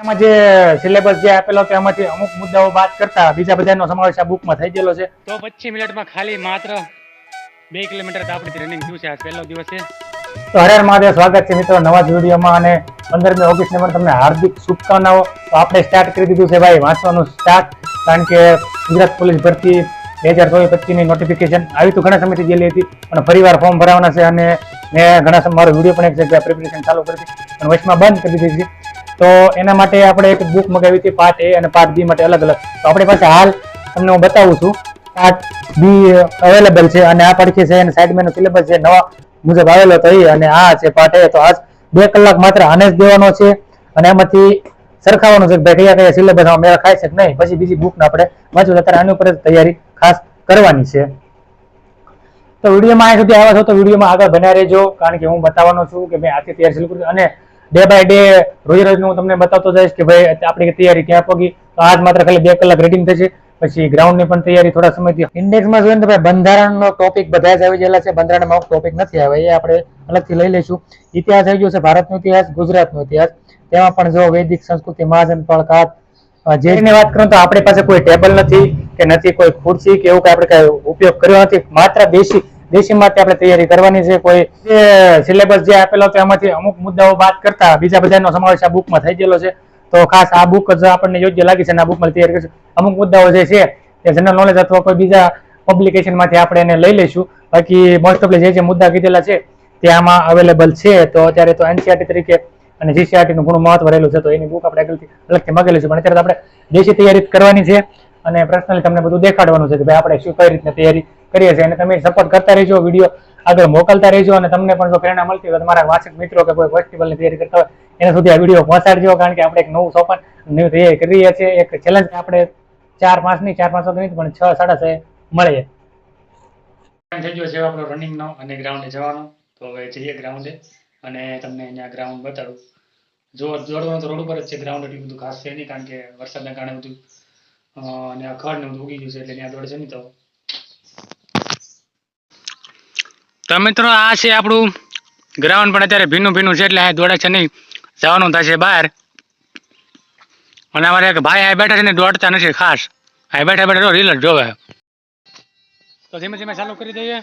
એમાં જે સિલેબસ જે આપેલો હતો એમાંથી અમુક મુદ્દાઓ બાદ કરતા બીજા બધાનો સમાવેશ આ બુકમાં થઈ ગયેલો છે. તો પચીસ મિનિટમાં ખાલી માત્ર બે કિલોમીટર તો આપણે રનિંગ થયું છે. આ પહેલો દિવસ છે. તો હરે મહાદેવ સ્વાગત છે મિત્રો નવા જ વિડીયોમાં અને પંદરમી ઓગસ્ટને પણ તમને હાર્દિક શુભકામનાઓ. તો આપણે સ્ટાર્ટ કરી દીધું છે ભાઈ વાંચવાનું સ્ટાર્ટ કારણ કે ગુજરાત પોલીસ ભરતી બે હજાર ચોવીસ પચીસની નોટિફિકેશન આવી તો ઘણા સમયથી ગયેલી હતી. પણ ફરીવાર ફોર્મ ભરાવાના છે અને મેં ઘણા સમય મારો વીડિયો પણ એક જગ્યાએ પ્રિપેરેશન ચાલુ કરી હતી પણ વચમાં બંધ કરી દીધી છે. તો એના માટે આપણે એક બુક મગાવી હતી પાર્ટ એ અને પાર્ટ બી માટે અલગ અલગ. તો આપણી પાસે હાલ તમને હું બતાવું છું પાર્ટ બી અવેલેબલ છે અને આ પડખે છે અને મેનો સિલેબસ છે નવા મુજબ આવેલો તો એ અને આ છે પાર્ટ એ તો આજ બે કલાક માત્ર આને જ દેવાનો છે અને એમાંથી સરખાવાનો છે ભાઈ કયા કયા સિલેબસ મેળ ખાય છે કે નહીં. પછી બીજી બુકને આપણે વાંચવું અત્યારે આની ઉપર તૈયારી ખાસ કરવાની છે. તો વિડીયોમાં આ સુધી આવ્યા છો તો વિડીયોમાં આગળ બન્યા રહેજો. કારણ કે હું બતાવવાનો છું કે મેં આથી તૈયાર શરૂ અને ડે બાય ડે રોજ રોજ હું તમને બતાવતો જઈશ કે ભાઈ આપણી તૈયારી ક્યાં પગી? તો આજ માત્ર ખાલી બે કલાક રેડિંગ થશે. પછી ગ્રાઉન્ડની પણ તૈયારી થોડા સમયથી ઇન્ડેક્સમાં જોઈએ તો ભાઈ, બંધારણનો ટોપિક બધા જ આવી ગયેલા છે. બંધારણમાં ટોપિક નથી આવે એ આપણે અલગથી લઈ લઈશું. ઇતિહાસ આવી ગયો છે. ભારતનો ઇતિહાસ, ગુજરાતનો ઇતિહાસ. તેમાં પણ જો વૈદિક સંસ્કૃતિ, મહાજન પળકાત જેની વાત કરું તો આપણી પાસે કોઈ ટેબલ નથી કે નથી કોઈ ખુરશી કે એવું કઈ આપણે કઈ ઉપયોગ કર્યો નથી. માત્ર દેશી દેશી માટે આપણે તૈયારી કરવાની છે. કોઈ સિલેબસ જે આપેલો હતો એમાંથી અમુક મુદ્દાઓ બાદ કરતા બીજા બધાનો સમાવેશ આ બુકમાં થઈ ગયેલો છે. તો ખાસ આ બુક જ આપણને યોગ્ય લાગી છે અને આ બુકમાં તૈયારી કરીશું. અમુક મુદ્દાઓ જે છે, એ જનરલ નોલેજ અથવા કોઈ બીજા પબ્લિકેશનમાંથી આપણે એને લઈ લઈશું. બાકી મોસ્ટ ઓફલી જે જે મુદ્દા કીધેલા છે, તે આમાં અવેલેબલ છે. તો અત્યારે તો એનસીઆરટી તરીકે અને જીસીઆરટીનું ઘણું મહત્વ રહેલું છે. તો એની બુક આપણે આગળથી અલગથી મગેલી છે. પણ અત્યારે આપણે દેશી તૈયારી કરવાની છે. અને પર્સનલી તમને બધું દેખાડવાનું છે કે ભાઈ આપણે શું કઈ રીતના તૈયારી કરીએ છીએ અને તમે સપોર્ટ કરતા રહેજો વીડિયો આગળ મોકલતા રહેજો અને તમને પણ જો પ્રેરણા મળતી હોય તમારા વાચક મિત્રો કે કોઈ ફેસ્ટિવલની તૈયારી કરતા હોય, એના સુધી આ વીડિયો પહોંચાડજો, કારણ કે આપણે એક નવું સોપન, નવી તૈયારી કરી રહ્યા છીએ. એક ચેલેન્જ આપણે ચાર પાંચ નહીં, ચાર પાંચ નહીં, પણ છ સાડા છ મળીએ. થઈ ગયો છે આપણો રનિંગનો અને ગ્રાઉન્ડે જવાનો. તો હવે જઈએ ગ્રાઉન્ડે અને તમને અહીંયા ગ્રાઉન્ડ બતાડું જો દોડવાનું તો રોડ ઉપર જ છે ગ્રાઉન્ડ એટલું બધું ખાસ છે નહીં, કારણ કે વરસાદના કારણે બધું અને ખડ ને બધું ઉગી ગયું છે, એટલે ત્યાં દોડે છે નહીં તો તો મિત્રો, આ છે આપણું ગ્રાઉન્ડ, પણ અત્યારે ભીનું ભીનું છે એટલે અહીંયા દોડે છે નહીં. જવાનું થશે બહાર. અને અમારે એક ભાઈ આ બેઠા છે ને, દોડતા નથી ખાસ. આ બેઠા બેઠા રીલ જ જોવે. તો ધીમે ધીમે ચાલુ કરી દઈએ.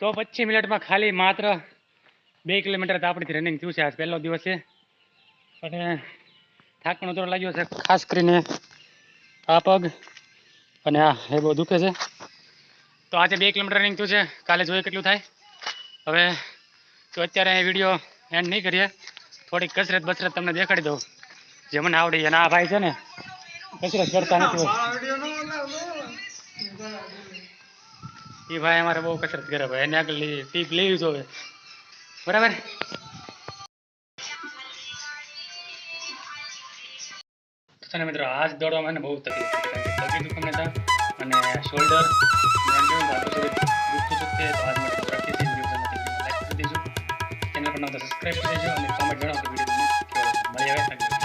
તો પચીસ મિનિટમાં ખાલી માત્ર બે કિલોમીટર તો આપણીથી રનિંગ થયું છે આજ પહેલો દિવસ. છે અને થાક પણ ઉતરો લાગ્યો છે, ખાસ કરીને આ પગ. અને આ એ બહુ દુખે છે. તો આજે બે કિલોમીટર રનિંગ થયું છે. કાલે જોઈએ કેટલું થાય. હવે તો અત્યારે અહીં વીડિયો એન્ડ નહીં કરીએ. થોડીક કસરત બસરત તમને દેખાડી દઉં. જે મને આવડી અને આ ભાઈ છે ને, કસરત કરતા નથી એ ભાઈ અમારે બહુ કસરત કરે ભાઈ. એને આગળ ટીપ લેવી જોવે બરાબર? મિત્રો, આજ મને બહુ તકલીફ પગે દુખમને હતા અને શોલ્ડર સબસ્ક્રાઈબ કરી દેજો. અને કોમેન્ટ જણાવો કે વીડિયો. મળીએ